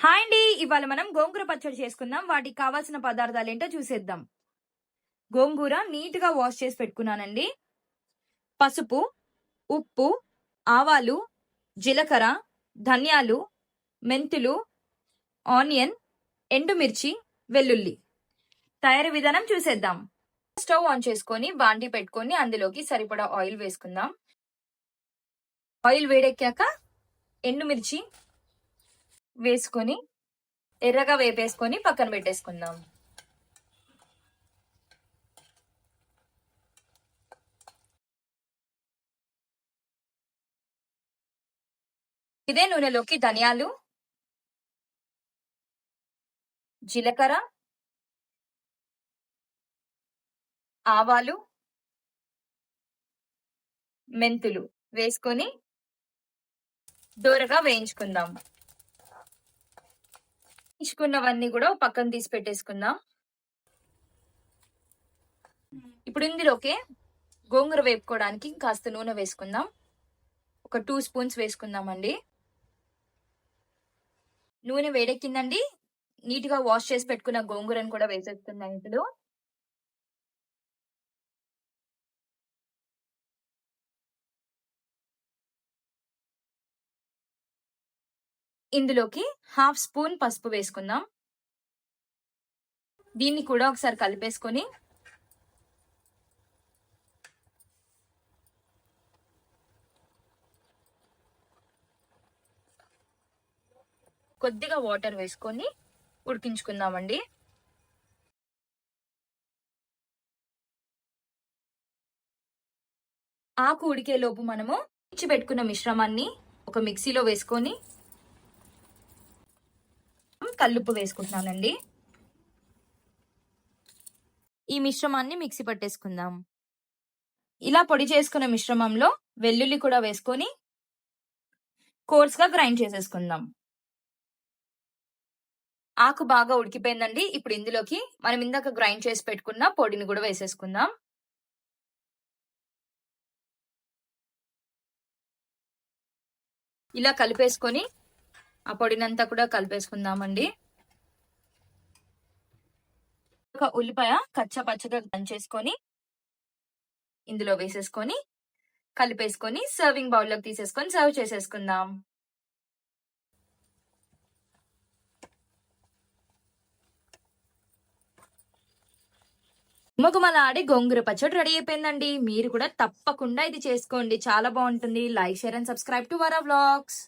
Hi అండి. ఇవాళ మనం గోంగూర పచ్చడి చేసుకుందాం. వాటికి కావాల్సిన పదార్థాలు ఏంటో చూసేద్దాం. గోంగూర నీట్గా వాష్ చేసి పెట్టుకున్నానండి. పసుపు ఉప్పు ఆవాలు జీలకర్ర ధనియాలు మెంతులు ఆనియన్ ఎండుమిర్చి వెల్లుల్లి. తయారీ విధానం చూసేద్దాం. స్టవ్ ఆన్ చేసుకొని బాండి పెట్టుకొని అందులోకి సరిపడా ఆయిల్ వేసుకుందాం. ఆయిల్ వేడెక్కాక ఎండుమిర్చి వేసుకొని ఎర్రగా వేపేసుకొని పక్కన పెట్టేసుకుందాం. ఇదే నూనెలోకి ధనియాలు జీలకర్ర ఆవాలు మెంతులు వేసుకొని దూరగా వేయించుకుందాం. వేయించుకున్నవన్నీ కూడా పక్కన తీసి పెట్టేసుకుందాం. ఇప్పుడు ఇందులోకి గోంగూర వేపుకోవడానికి కాస్త నూనె వేసుకుందాం. ఒక టూ స్పూన్స్ వేసుకుందామండి. నూనె వేడెక్కిందండి. నీట్గా వాష్ చేసి పెట్టుకున్న గోంగూరను కూడా వేసేస్తున్నాం ఇప్పుడు. ఇందులోకి హాఫ్ స్పూన్ పసుపు వేసుకుందాం. దీన్ని కూడా ఒకసారి కలిపేసుకొని కొద్దిగా వాటర్ వేసుకొని ఉడికించుకుందామండి. ఆకు ఉడికేలోపు మనము ఇచ్చి పెట్టుకున్న మిశ్రమాన్ని ఒక మిక్సీలో వేసుకొని కల్లుప్పు వేసుకుంటున్నానండి. ఈ మిశ్రమాన్ని మిక్సీ పట్టేసుకుందాం. ఇలా పొడి చేసుకున్న మిశ్రమంలో వెల్లుల్లి కూడా వేసుకొని కోర్స్గా గ్రైండ్ చేసేసుకుందాం. ఆకు బాగా ఉడికిపోయిందండి. ఇప్పుడు ఇందులోకి మనం ఇందాక గ్రైండ్ చేసి పెట్టుకున్న పొడిని కూడా వేసేసుకుందాం. ఇలా కలిపేసుకొని ఆ పొడినంతా కూడా కలిపేసుకుందామండి. ఒక ఉల్లిపాయ కచ్చా పచ్చగా దంచేసుకొని ఇందులో వేసేసుకొని కలిపేసుకొని సర్వింగ్ బౌల్లోకి తీసేసుకొని సర్వ్ చేసేసుకుందాం. ముఖమలాడి గోంగూర పచ్చడి రెడీ అయిపోయిందండి. మీరు కూడా తప్పకుండా ఇది చేసుకోండి. చాలా బాగుంటుంది. Like share and subscribe to Vara vlogs.